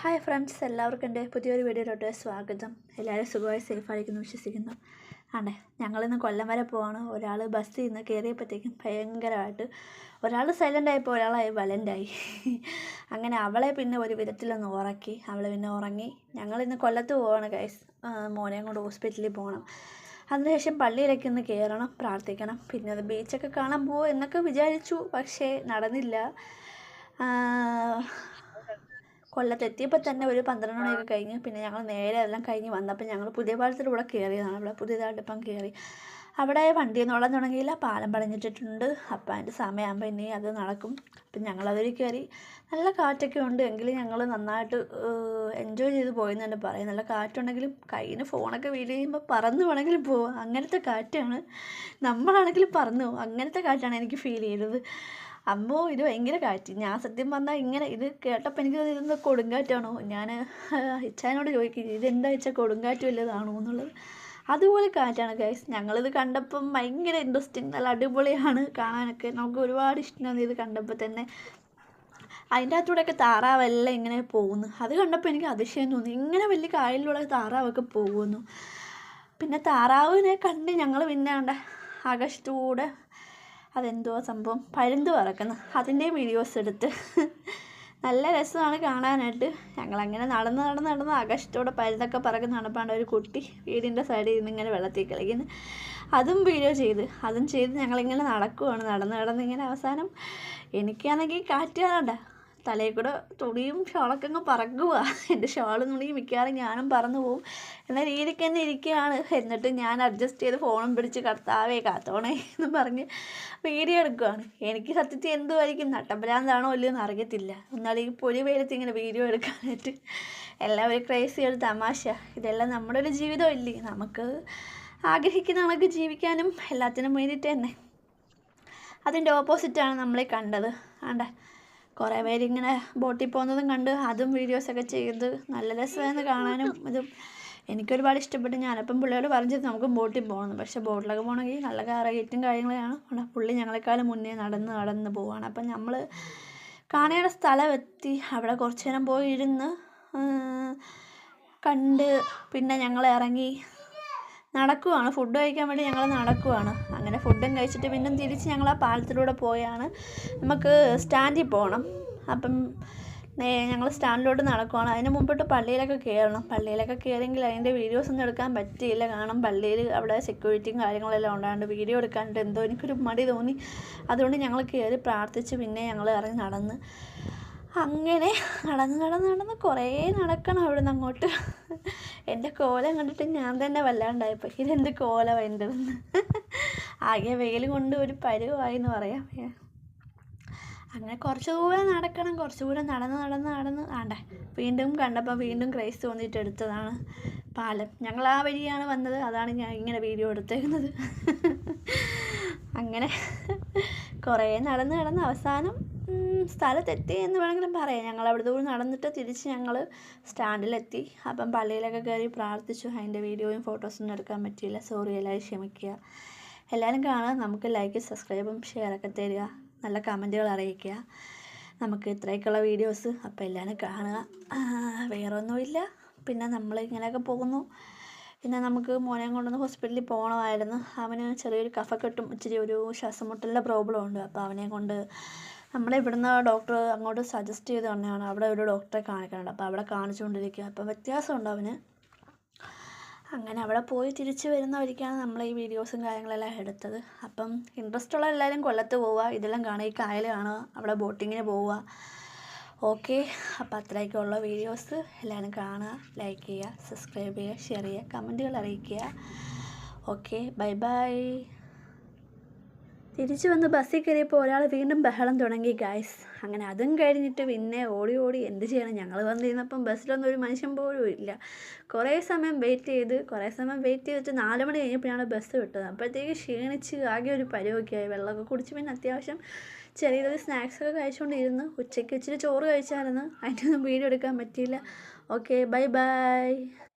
Hi friends എല്ലാവർക്കും എന്റെ പുതിയൊരു വീഡിയോയിലോട്ട് സ്വാഗതം. എല്ലാവരും സുഖമായി സേഫായിരിക്കുന്നു വിശ്വസിക്കുന്നു. ആണേ ഞങ്ങളിന്ന് കൊല്ലം വരെ പോവാണ്. ഒരാൾ ബസ്സിൽ നിന്ന് കയറിയപ്പോഴത്തേക്കും ഭയങ്കരമായിട്ട് ഒരാൾ സൈലന്റ് ആയപ്പോൾ ഒരാളായി വലന്റായി അങ്ങനെ അവളെ പിന്നെ ഒരു വിധത്തിലൊന്ന് ഉറക്കി അവൾ പിന്നെ ഉറങ്ങി. ഞങ്ങളിന്ന് കൊല്ലത്ത് പോവാണ് ഗൈസ് മോനെയും കൊണ്ട് ഹോസ്പിറ്റലിൽ പോകണം. അതിനുശേഷം പള്ളിയിലേക്ക് ഒന്ന് കയറണം പ്രാർത്ഥിക്കണം. പിന്നെ അത് ബീച്ചൊക്കെ കാണാൻ പോകുമോ എന്നൊക്കെ വിചാരിച്ചു പക്ഷേ നടന്നില്ല. കൊല്ലത്തെത്തിയപ്പോൾ തന്നെ ഒരു പന്ത്രണ്ട് മണിയൊക്കെ കഴിഞ്ഞ് പിന്നെ ഞങ്ങൾ നേരെ എല്ലാം കഴിഞ്ഞ് വന്നപ്പോൾ ഞങ്ങൾ പുതിയ പാലത്തിലൂടെ കയറിയതാണ് അവിടെ പുതിയതായിട്ട് ഇപ്പം കയറി അവിടെ വണ്ടി നോളാൻ തുടങ്ങിയില്ല. പാലം പണിഞ്ഞിട്ടിട്ടുണ്ട്. അപ്പം അതിന്റെ സമയമാകുമ്പോൾ ഇനി അത് നടക്കും. അപ്പം ഞങ്ങളതിൽ കയറി. നല്ല കാറ്റൊക്കെ ഉണ്ട്. എങ്കിലും ഞങ്ങൾ നന്നായിട്ട് എൻജോയ് ചെയ്ത് പോയെന്ന് തന്നെ പറയും. നല്ല കാറ്റുണ്ടെങ്കിലും കയ്യിൽ നിന്ന് ഫോണൊക്കെ വീട് ചെയ്യുമ്പോൾ പറന്ന് വേണമെങ്കിലും പോവാം. അങ്ങനത്തെ കാറ്റാണ്. നമ്മളാണെങ്കിലും പറന്നു പോകും അങ്ങനത്തെ കാറ്റാണ് എനിക്ക് ഫീൽ ചെയ്തത്. അമ്മോ ഇത് ഭയങ്കര കാറ്റ്. ഞാൻ സത്യം പറഞ്ഞാൽ ഇങ്ങനെ ഇത് കേട്ടപ്പോൾ എനിക്ക് ഇതൊന്ന് കൊടുങ്കാറ്റാണോ? ഞാൻ ഇച്ചാനോട് ചോദിക്കും ഇതെന്താ വെച്ചാൽ കൊടുങ്കാറ്റ് വല്ലതാണോ എന്നുള്ളത്. അതുപോലെ കാറ്റാണ് ഗൈസ് ഞങ്ങളിത് കണ്ടപ്പം ഭയങ്കര ഇൻട്രസ്റ്റിംഗ് നല്ല അടിപൊളിയാണ് കാണാനൊക്കെ. നമുക്ക് ഒരുപാട് ഇഷ്ടമാണ് ഇത് കണ്ടപ്പോൾ തന്നെ. അതിന്റെ അകത്തൂടെയൊക്കെ താറാവെല്ലാം ഇങ്ങനെ പോകുന്നു. അത് കണ്ടപ്പോൾ എനിക്ക് അതിശയം തോന്നി. ഇങ്ങനെ വലിയ കായലിലൂടെ താറാവൊക്കെ പോകുന്നു. പിന്നെ താറാവിനെ കണ്ട് ഞങ്ങൾ പിന്നെ ആകാശത്തൂടെ അതെന്തുവാ സംഭവം. പഴുന്ത് പറക്കുന്നു. അതിന്റെയും വീഡിയോസ് എടുത്ത്. നല്ല രസമാണ് കാണാനായിട്ട്. ഞങ്ങളങ്ങനെ നടന്ന് നടന്ന് നടന്ന് ആകാശത്തോടെ പരുന്തൊക്കെ പറക്കുന്ന. നടപ്പാണ് ഒരു കുട്ടി വീടിന്റെ സൈഡിൽ നിന്ന് ഇങ്ങനെ വെള്ളത്തിൽ കളിക്കുന്നു. അതും വീഡിയോ ചെയ്ത്. അതും ചെയ്ത് ഞങ്ങളിങ്ങനെ നടക്കുവാണ്. നടന്ന് നടന്ന് ഇങ്ങനെ അവസാനം എനിക്കാണെങ്കിൽ കാറ്റ് തലയിൽ കൂടെ തുണിയും ഷോളൊക്കെ അങ്ങ് പറക്കുക എന്റെ ഷോളും തുണിയും മിക്കവാറും ഞാനും പറന്നു പോവും. എന്ന രീതിക്ക് തന്നെ ഇരിക്കുകയാണ്. എന്നിട്ട് ഞാൻ അഡ്ജസ്റ്റ് ചെയ്ത് ഫോണും പിടിച്ച് കർത്താവേ കാത്തോണേ എന്ന് പറഞ്ഞ് വീഡിയോ എടുക്കുകയാണ് എനിക്ക് സത്യത്തിൽ എന്തുമായിരിക്കും നട്ടമ്പരാന്താണോ ഇല്ലയോ എന്ന് അറിയത്തില്ല. എന്നാൽ ഈ പൊരി വെയിലത്ത് ഇങ്ങനെ വീഡിയോ എടുക്കാനായിട്ട് എല്ലാവരും ക്രേസി ഒരു തമാശ. ഇതെല്ലാം നമ്മുടെ ഒരു ജീവിതം ഇല്ലേ? നമുക്ക് ആഗ്രഹിക്കുന്ന കണക്ക് ജീവിക്കാനും എല്ലാത്തിനും വേണ്ടിയിട്ട് തന്നെ. അതിന്റെ ഓപ്പോസിറ്റാണ് നമ്മളെ കണ്ടത്. ആണ്ടേ കുറേ പേരിങ്ങനെ ബോട്ടിൽ പോകുന്നതും കണ്ട് അതും വീഡിയോസൊക്കെ ചെയ്ത് നല്ല രസമായിരുന്നു കാണാനും ഇതും. എനിക്കൊരുപാട് ഇഷ്ടപ്പെട്ട്. ഞാനപ്പം പുള്ളിയോട് പറഞ്ഞത് നമുക്ക് ബോട്ടിൽ പോകണം. പക്ഷേ ബോട്ടിലൊക്കെ പോകണമെങ്കിൽ നല്ല റേറ്റും കാര്യങ്ങളാണ് പുള്ളി ഞങ്ങളെക്കാളും മുന്നേ നടന്ന് നടന്ന് പോവാണ്. അപ്പം നമ്മൾ കാണേണ്ട സ്ഥലം എത്തി. അവിടെ കുറച്ച് നേരം പോയി ഇരുന്ന് കണ്ട് പിന്നെ ഞങ്ങൾ ഇറങ്ങി നടക്കുവാണ്. ഫുഡ് കഴിക്കാൻ വേണ്ടി ഞങ്ങൾ നടക്കുവാണ്. അങ്ങനെ ഫുഡും കഴിച്ചിട്ട് പിന്നെ തിരിച്ച് ഞങ്ങൾ ആ പാലത്തിലൂടെ പോയാണ്. നമുക്ക് സ്റ്റാൻഡിൽ പോകണം അപ്പം ഞങ്ങൾ സ്റ്റാൻഡിലോട്ട് നടക്കുവാണ്. അതിന് മുമ്പിട്ട് പള്ളിയിലൊക്കെ കയറണം. പള്ളിയിലൊക്കെ കയറിയെങ്കിൽ അതിന്റെ വീഡിയോസ് ഒന്നും എടുക്കാൻ പറ്റിയില്ല. കാരണം പള്ളിയിൽ അവിടെ സെക്യൂരിറ്റിയും കാര്യങ്ങളെല്ലാം ഉണ്ടാണ്ട് വീഡിയോ എടുക്കാണ്ട് എന്തോ എനിക്കൊരു മടി തോന്നി. അതുകൊണ്ട് ഞങ്ങൾ കയറി പ്രാർത്ഥിച്ച് പിന്നെ ഞങ്ങൾ ഇറങ്ങി നടന്ന് അങ്ങനെ നടന്ന് നടന്ന് നടന്ന് കുറേ നടക്കണം അവിടെ നിന്ന് അങ്ങോട്ട്. എന്റെ കോലം കണ്ടിട്ട് ഞാൻ തന്നെ വല്ലാണ്ടായപ്പോൾ ഇതെന്ത് കോല എന്റെതെന്ന് ആകെ വെയിൽ കൊണ്ട് ഒരു പരുവായി എന്ന് പറയാം. അങ്ങനെ കുറച്ച് ദൂരം നടക്കണം കുറച്ച് ദൂരം നടന്ന് നടന്ന് നടന്ന്. ആണ്ടേ വീണ്ടും കണ്ടപ്പോൾ വീണ്ടും ക്രൈസ് തോന്നിയിട്ട് എടുത്തതാണ് പാലം. ഞങ്ങൾ ആ വഴിയാണ് വന്നത്. അതാണ് ഞാൻ ഇങ്ങനെ വീഡിയോ എടുത്തേക്കുന്നത്. അങ്ങനെ കുറേ നടന്ന് നടന്ന് അവസാനം സ്ഥലത്തെത്തി എന്ന് വേണമെങ്കിലും പറയാം. ഞങ്ങൾ അവിടെ കൂടി നടന്നിട്ട് തിരിച്ച് ഞങ്ങൾ സ്റ്റാൻഡിലെത്തി. അപ്പം പള്ളിയിലൊക്കെ കയറി പ്രാർത്ഥിച്ചു. അതിന്റെ വീഡിയോയും ഫോട്ടോസൊന്നും എടുക്കാൻ പറ്റിയില്ല. സോറി എല്ലാവരും ക്ഷമിക്കുക. എല്ലാവരും കാണാൻ നമുക്ക് ലൈക്ക് സബ്സ്ക്രൈബും ഷെയറൊക്കെ തരിക. നല്ല കമന്റുകൾ അറിയിക്കുക. നമുക്ക് ഇത്രയൊക്കെയുള്ള വീഡിയോസ് അപ്പോൾ എല്ലാവരും കാണുക. വേറെ ഒന്നുമില്ല പിന്നെ നമ്മൾ ഇങ്ങനെയൊക്കെ പോകുന്നു. പിന്നെ നമുക്ക് മോനെ കൊണ്ടൊന്ന് ഹോസ്പിറ്റലിൽ പോകണമായിരുന്നു. അവന് ചെറിയൊരു കഫക്കെട്ടും ഇച്ചിരി ഒരു ശ്വാസം മുട്ടലിന്റെ പ്രോബ്ലം ഉണ്ട്. അപ്പോൾ അവനെ കൊണ്ട് നമ്മളെ ഇവിടുന്ന് ഡോക്ടർ അങ്ങോട്ട് സജസ്റ്റ് ചെയ്ത് തന്നെയാണ്. അവിടെ ഒരു ഡോക്ടറെ കാണിക്കാനുണ്ട്. അപ്പോൾ അവിടെ കാണിച്ചുകൊണ്ടിരിക്കുക അപ്പം വ്യത്യാസമുണ്ട് അവന്? അങ്ങനെ അവിടെ പോയി തിരിച്ച് വരുന്ന വഴിക്കാണ് നമ്മൾ ഈ വീഡിയോസും കാര്യങ്ങളെല്ലാം എടുത്തത്. അപ്പം ഇൻട്രസ്റ്റ് ഉള്ള എല്ലാവരും കൊല്ലത്ത് പോവുക. ഇതെല്ലാം കാണുക ഈ കായൽ കാണുക. അവിടെ ബോട്ടിങ്ങിന് പോവുക. ഓക്കെ അപ്പോൾ അത്രയൊക്കെയുള്ള വീഡിയോസ് എല്ലാവരും കാണുക ലൈക്ക് ചെയ്യുക സബ്സ്ക്രൈബ് ചെയ്യുക ഷെയർ ചെയ്യുക കമന്റുകൾ അറിയിക്കുക. ഓക്കെ ബൈ ബൈ തിരിച്ചു വന്ന് ബസ്സിൽ കയറിയപ്പോൾ ഒരാൾ വീണ്ടും ബഹളം തുടങ്ങി ഗായ്സ് അങ്ങനെ അതും കഴിഞ്ഞിട്ട് പിന്നെ ഓടി ഓടി എന്ത് ചെയ്യണം? ഞങ്ങൾ വന്നിരുന്നപ്പം ബസ്സിലൊന്നും ഒരു മനുഷ്യൻ പോലും ഇല്ല. കുറേ സമയം വെയിറ്റ് ചെയ്ത് കുറേ സമയം വെയിറ്റ് ചെയ്തിട്ട് നാല് മണി കഴിഞ്ഞപ്പോഴാണ് ബസ് വിട്ടത്. അപ്പോഴത്തേക്ക് ക്ഷീണിച്ച് ആകെ ഒരു പരുവൊക്കെയായി. വെള്ളമൊക്കെ കുടിച്ച് പിന്നെ അത്യാവശ്യം ചെറിയൊരു സ്നാക്സൊക്കെ കഴിച്ചുകൊണ്ടിരുന്നു ഉച്ചയ്ക്ക് ഇച്ചിരി ചോറ് കഴിച്ചായിരുന്നു. അതിന്റെ ഒന്നും വീഡിയോ എടുക്കാൻ പറ്റിയില്ല. Okay bye bye